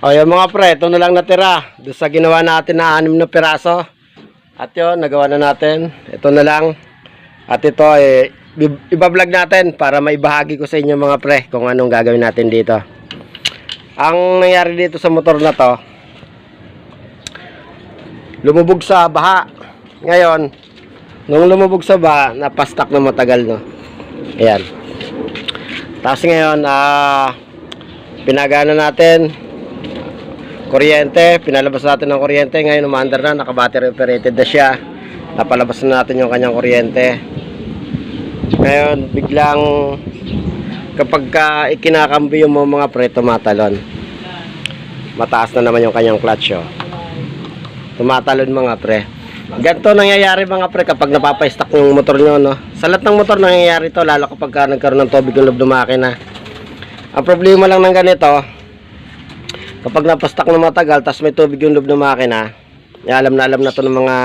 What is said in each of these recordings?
O yung mga pre, ito na lang natira. Doon sa ginawa natin na anim na piraso. At yun, nagawa na natin. Ito na lang. At ito, eh, ibablog natin para maibahagi ko sa inyo mga pre kung anong gagawin natin dito. Ang nangyari dito sa motor na to, lumubog sa baha. Ngayon, nung lumubog sa baha, napastak na matagal, no? Ayan. Tapos ngayon, ah, pinagana natin, kuryente, pinalabas natin ng kuryente, ngayon umaandar na, naka-battery operated na siya. Napalabas na natin yung kanyang kuryente. Ngayon, biglang kapag ka ikinakambyo mo mga pre, tumatalon. Mataas na naman yung kanyang clutch, oh. Tumatalon mga pre. Ganito nangyayari mga pre kapag napapa-stock yung motor nyo, no? Sa lahat ng motor nangyayari to, lalo kapag ka nagkaroon ng tubig yung loob ng makina. Ang problema lang ng ganito, kapag napastock ng matagal, tapos may tubig yung loob ng makina, eh, alam na alam na to ng mga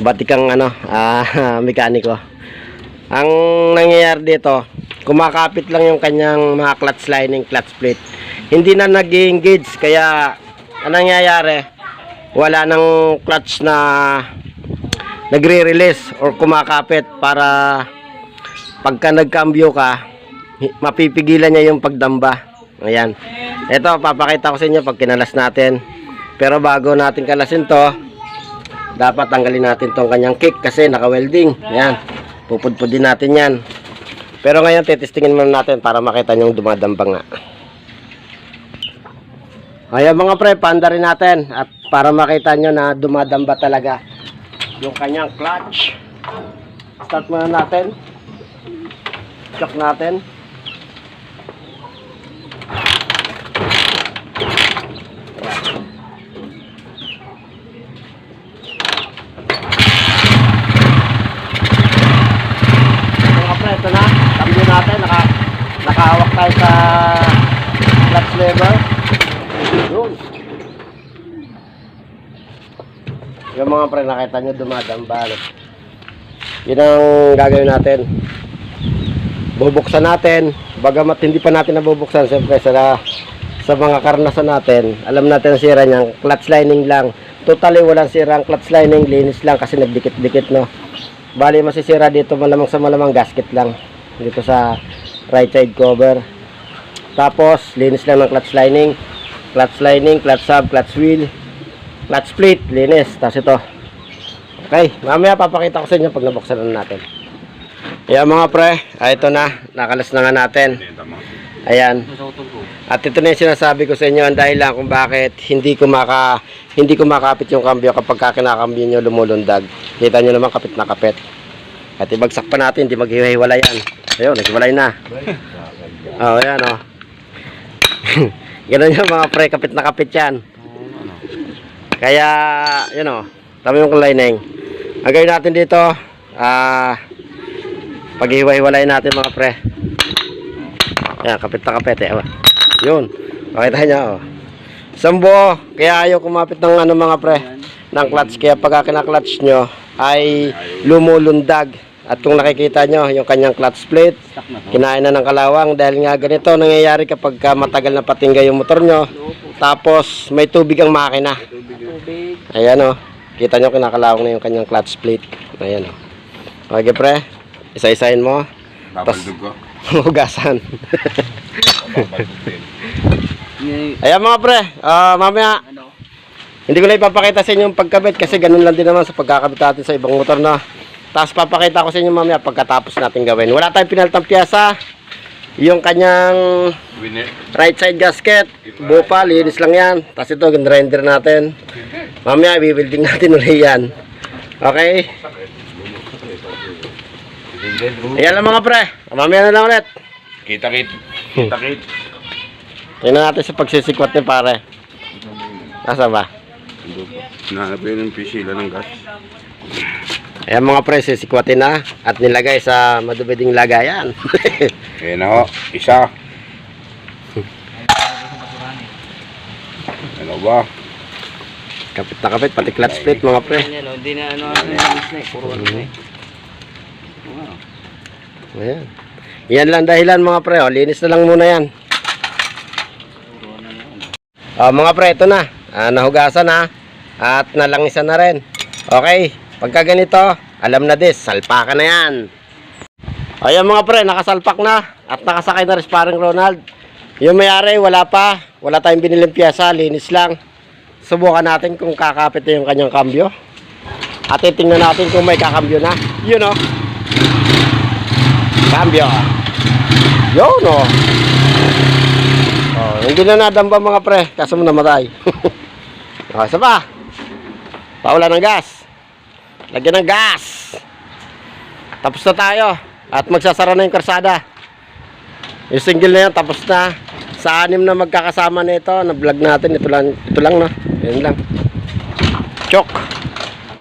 batikang ano, ah, mekaniko. Ang nangyayari dito, kumakapit lang yung kanyang mga clutch lining, clutch plate. Hindi na nag-engage, kaya ang nangyayari, wala nang clutch na nagre-release or kumakapit para pagka nagkambyo ka, mapipigilan niya yung pagdamba. Ayan. Ito, papakita ko sa inyo pag kinalas natin. Pero bago natin kalasin to, dapat tanggalin natin tong kanyang kick kasi naka-welding. Ayan. Pupudpudin natin yan. Pero ngayon, titistingin muna natin para makita nyo yung dumadamba nga. Ayan mga pre, panda rin natin. At para makita nyo na dumadamba talaga yung kanyang clutch. Start muna natin. Check natin. Mga pre, ito na. Cambio natin. Naka, nakahawak tayo sa lever. Yun. Yung mga pre, nakita nyo dumadamba. no? Yun ang gagawin natin. Bubuksan natin. Bagamat hindi pa natin nabubuksan, siyempre sa, sa mga karnasan natin, alam natin sira niyang clutch lining lang. Totally walang sira ang clutch lining, linis lang kasi nagdikit-dikit, no. Bali, masisira dito malamang sa malamang gasket lang. Dito sa right side cover. Tapos, linis lang ng clutch lining. Clutch lining, clutch sub, clutch wheel, clutch plate, linis. Tapos ito. Okay, mamaya papakita ko sa inyo pag nabuksan na natin. Ayan mga pre, ah, ito na, nakalas na nga natin. Ayan. At ito na yung sinasabi ko sa inyo ang dahilan kung bakit hindi kumaka hindi kumakapit yung kambyo kapag ka kinakambyo nyo lumulundag. Kita nyo naman kapit na kapit. At ibagsak pa natin, hindi maghihiwalay yan. Ayun, naghiwalay na. Oh, ayan oh. Ganun yung mga pre, kapit na kapit yan. Kaya, yun oh, tama yung lining. Ang gawin natin dito, ah, paghihiwa-hiwalay natin mga pre. Ayan, kapit na kapit eh. Yun, makita nyo oh. Sambo, kaya ayaw kumapit ng ano mga pre, ng clutch. Kaya pagka kinaklatch nyo, ay lumulundag. At kung nakikita nyo, yung kanyang clutch plate, kinain na ng kalawang. Dahil nga ganito, nangyayari kapag ka matagal na patingga yung motor nyo. Tapos, may tubig ang makina. Ayan o. Kita nyo, kinakalawang na yung kanyang clutch plate. Ayan o. Okay pre, isa-isahin mo. Babaldog ko. Hugasan. Ayan mga pre, ah mamaya, hindi ko na ipapakita sa inyo yung pagkabit kasi ganun lang din naman sa pagkakabit natin sa ibang motor na. Tapos papakita ko sa inyo mamaya pagkatapos natin gawin. Wala tayong pinaltang piyasa. Yung kanyang right side gasket, buo pa, linis lang yan. Tapos ito, render natin. Mamaya, i-building natin ulit yan. Okay? Ayan lang mga pre. Mamaya na lang ulit. Kita kit. Kita kit. Tingnan natin sa pagsisikwat ni pare. Nasa ba? Nahanap yun yung pisila ng gas. Ayan mga pre, sisikwatin na at nilagay sa madubiding lagayan. Ayan na ho. Isa. Ano ba? kapit na kapit, pati clutch plate mga pre. Hindi na ano ano yung snake, puro ano eh. Ayan. Yan lang dahilan mga pre, oh. linis na lang muna yan. Ah, mga pre, ito na. Ah, nahugasan na. At nalangisan na rin. Okay. Pagka ganito, alam na this. Salpakan na yan. Ayan mga pre, nakasalpak na. At nakasakay na rin parang Ronald. Yung mayari, wala pa. Wala tayong biniling pyesa. Linis lang. Subukan natin kung kakapit yung kanyang kambyo. At titingnan natin kung may kakambyo na. Yun o. Kambyo. Yun o. Oh, hindi na nadamba mga pre, kaso mo namatay. oh, isa pa. Paula ng gas. Lagyan ng gas. Tapos na tayo. At magsasara na yung karsada. Yung single na yan, tapos na. Sa anim na magkakasama na ito, na vlog natin, ito lang, ito lang no. Yan lang. Chok.